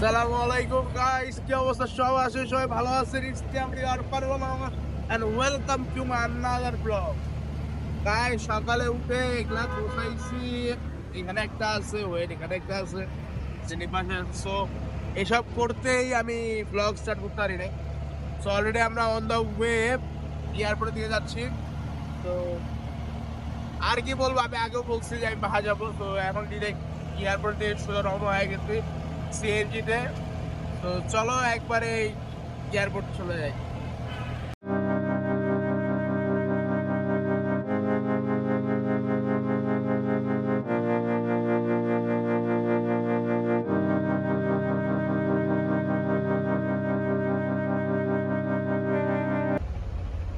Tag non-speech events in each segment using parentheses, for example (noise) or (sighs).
সালামু আলাইকুম গাইস কি অবস্থা? সব আছে সবাই ভালো আছেন? ইটস আমি আর পারব and welcome to my another blog guys সকালে উঠে এগুলা বসাইছি। এখানে একটা আছে ওয়েট এখানে একটা আছে। চিনি পাশে সো এসব করতেই আমি ব্লগ স্টার্ট করতে পারি নাই। সো অলরেডি আমরা অন দ্য ওয়ে এয়ারপোর্টের দিকে যাচ্ছি। তো আর কি বলব, আমি আগেও বলছি যে আমি বাহা যাব। তো এখন ডিরেক্ট এয়ারপোর্ট দিয়ে সোজা রওনা হয়ে গেছি। সিএনজিতে। তো চলো একবারে এয়ারপোর্ট চলে যাই।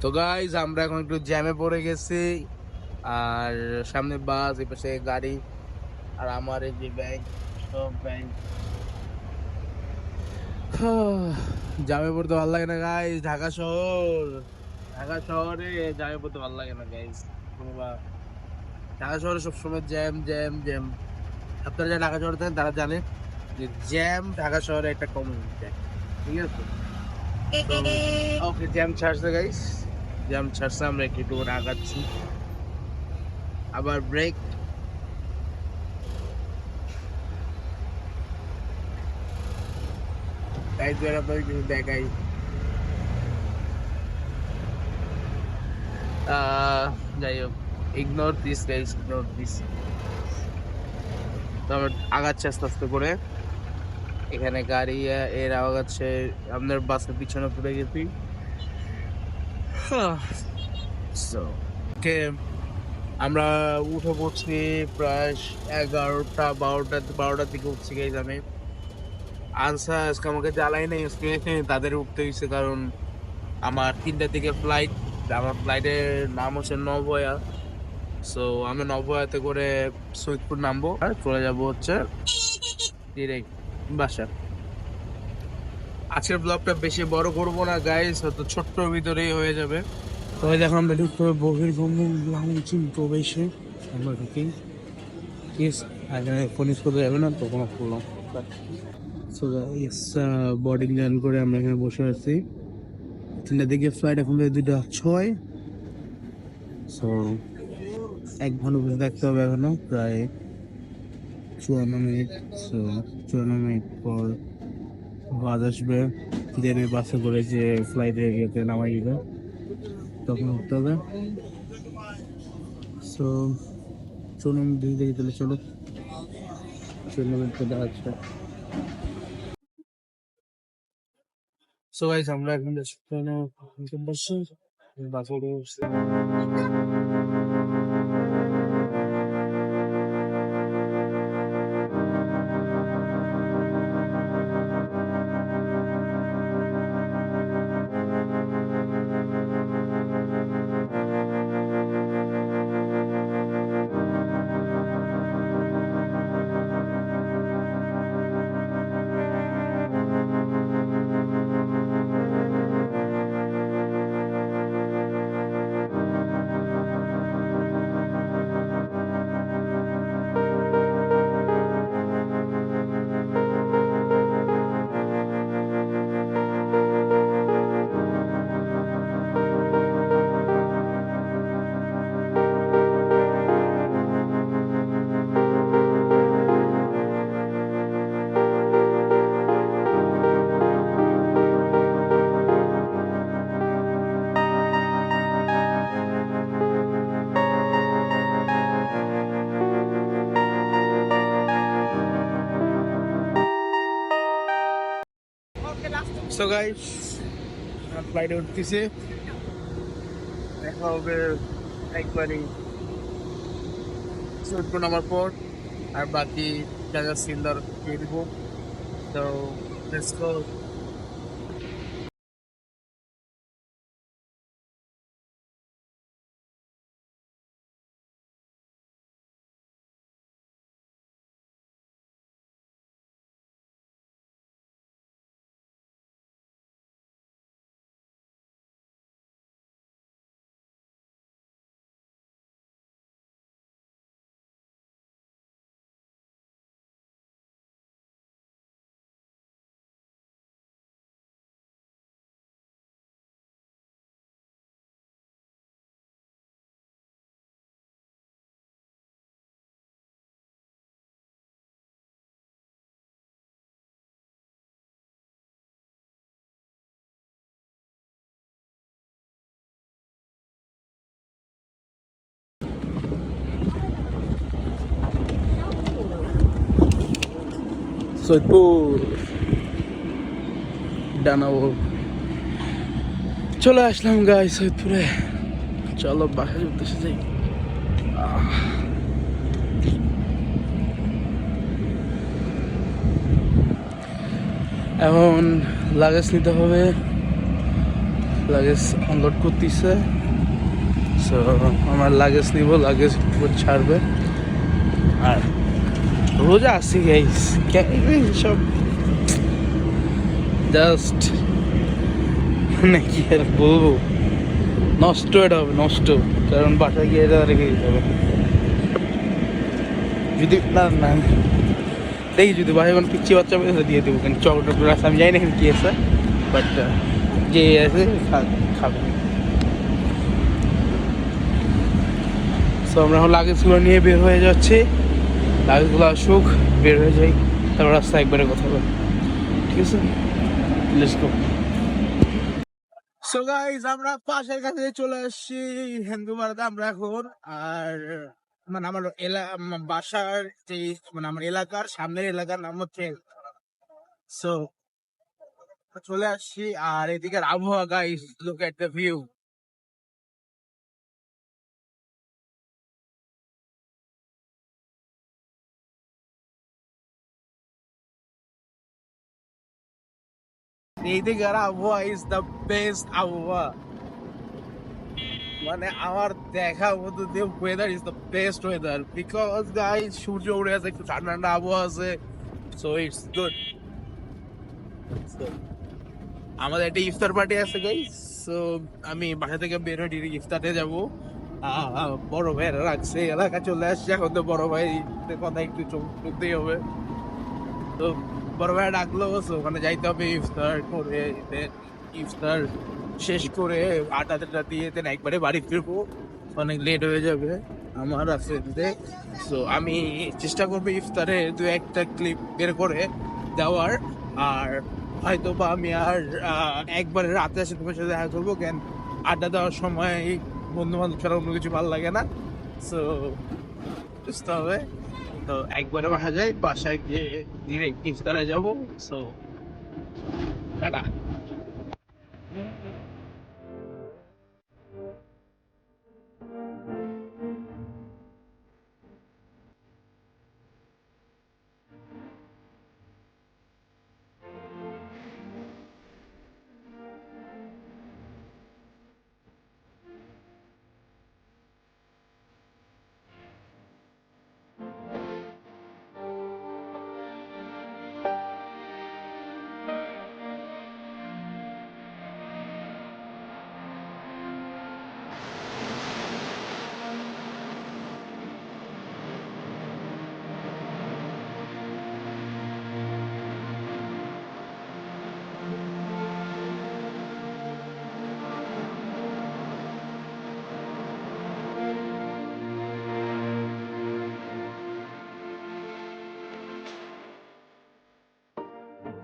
তো গাইজ আমরা এখন একটু জ্যামে পড়ে গেছি। আর সামনে বাস এই পাশে গাড়ি, আর আমার এই যে ব্যাগ সব ব্যাগ (sighs) জামে পড়তে ভালো লাগে না গাইজ ঢাকা শহর। ঢাকা শহরে জামে পড়তে ভালো লাগে না গাইজ ঢাকা শহরে সবসময় জ্যাম জ্যাম জ্যাম আপনারা যারা ঢাকা শহরে থাকেন, তারা জানে যে জ্যাম ঢাকা শহরে একটা কমন ঠিক আছে? ওকে জ্যাম ছাড়ছে গাইস জ্যাম ছাড়ছে, আমরা একটু আগাচ্ছি। আবার ব্রেক গাইস এর আপনাদের কিছু দেখাই। যাই হোক ignore this guys ignore this তো আমরা আগাচ্ছি আস্তে আস্তে করে। এখানে গাড়ি এর আছে আপনার বাসের পিছনে পড়ে গেছি। So, কে আমরা উঠে পড়ছি প্রায় এগারোটা বারোটা বারোটার দিকে উঠছি গাইজ আমি। আনসার আজকে আমাকে জ্বালাই নেই, আজকে তাদের উঠতে হয়েছে কারণ আমার তিনটার দিকে ফ্লাইট আমার ফ্লাইটের নাম হচ্ছে নভয়া সো আমি নভয়াতে করে সৈদপুর নামবো, আর চলে যাব হচ্ছে ডিরেক্ট বাসা আজকের ব্লগটা বেশি বড় করব না গাইস হয়তো ছোট্ট ভিতরেই হয়ে যাবে। তবে দেখো, আমরা ঢুকতে হবে বহির গঙ্গি প্রবেশে। আমরা ঢুকি। ইস এখানে ফোন ইউজ করতে যাবে না তখন করলাম সো বোর্ডিং জয়েন করে আমরা এখানে বসে আছি। তিনটা দিকে ফ্লাইট এখন দুইটা ছয়। সো এক ঘণ্টা বসে থাকতে হবে এখনও, প্রায় চুয়ান্ন মিনিট। সো চুয়ান্ন মিনিট পর বাস আসবে। দেন বাসে করে যে ফ্লাইটে ইয়েতে নামাই দিবে। তখন উঠতে হবে। সো চলুন দুই দিকে তাহলে চলো। চলো চলে আসবে। সো গাইস আমরা এখন বসে বাসে সো গাইস ফ্লাইটে উঠতেছে। দেখা হবে একবারই সৈয়দপুর নামার পর। আর বাকি যা যা দিয়ে দিব। তো সৈয়দপুর। ডানাবো। চলে আসলাম গাই সৈয়দপুরে। চলো বাসায় উদ্দেশ্যে যাই। এখন লাগেজ নিতে হবে। লাগেজ আনলোড করতেছে। সো আমার লাগেজ নিব লাগেজ ছাড়বে। আর রোজা আসি গাইস সব জাস্ট মানে কি আর বলব? নষ্ট এটা হবে নষ্ট। কারণ বাসায় গিয়ে এটা রেখে দিতে হবে। যদি না না। দেখি যদি বাসায় কোনো পিচ্ছি বাচ্চা পেয়ে দিয়ে দেবো। কিন্তু চকলেট আছে আমি জানি না এখানে কি আছে। বাট যে আছে খাবে। সো আমরা এখন লাগেজগুলো নিয়ে বের হয়ে যাচ্ছি। লাগেজগুলো আসুক, বের হয়ে যাই, তারপর রাস্তায় একবারে কথা হবে ঠিক আছে? লেটস গো সো গাইস আমরা পাশের কাছে চলে আসছি, হিন্দু ভারতে আমরা এখন, আর মানে আমার এলা বাসার যে মানে আমার এলাকার সামনের এলাকার নাম হচ্ছে সো চলে আসছি, আর এদিকের আবহাওয়া guys look at the view এইদিকের আবহাওয়া ইজ দ্য বেস্ট আবহাওয়া মানে আমার দেখা মতো যে weather is the best weather because guys সূর্য উড়ে আছে একটু ঠান্ডা ঠান্ডা আবহাওয়া আছে। সো ইটস গুড আমাদের একটা ইফতার পার্টি আছে গাই সো আমি বাসা থেকে বের হয়ে ইফতারে যাব। বড় ভাইয়েরা রাখছে, এলাকা চলে আসছে। এখন তো বড় ভাই কথা একটু চোখ করতেই হবে। তো বড় ভাই ডাকলো ওখানে যাইতে হবে, ইফতার করে ইফতার শেষ করে আটা টাটা দিয়ে দেন, একবারে বাড়ি ফিরবো। অনেক লেট হয়ে যাবে, আমার আছে সো আমি চেষ্টা করব ইফতারে দু একটা ক্লিপ বের করে দেওয়ার। আর হয়তো বা আমি আর একবারে রাতে এসে তোমার সাথে দেখা করব, কেন আড্ডা দেওয়ার সময় বন্ধু বান্ধব ছাড়া অন্য কিছু ভালো লাগে না। সো বুঝতে হবে তো একবারে বাসা যাই বাসায় গিয়ে ডিরেক্ট ইফতারে যাব। So tata.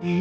even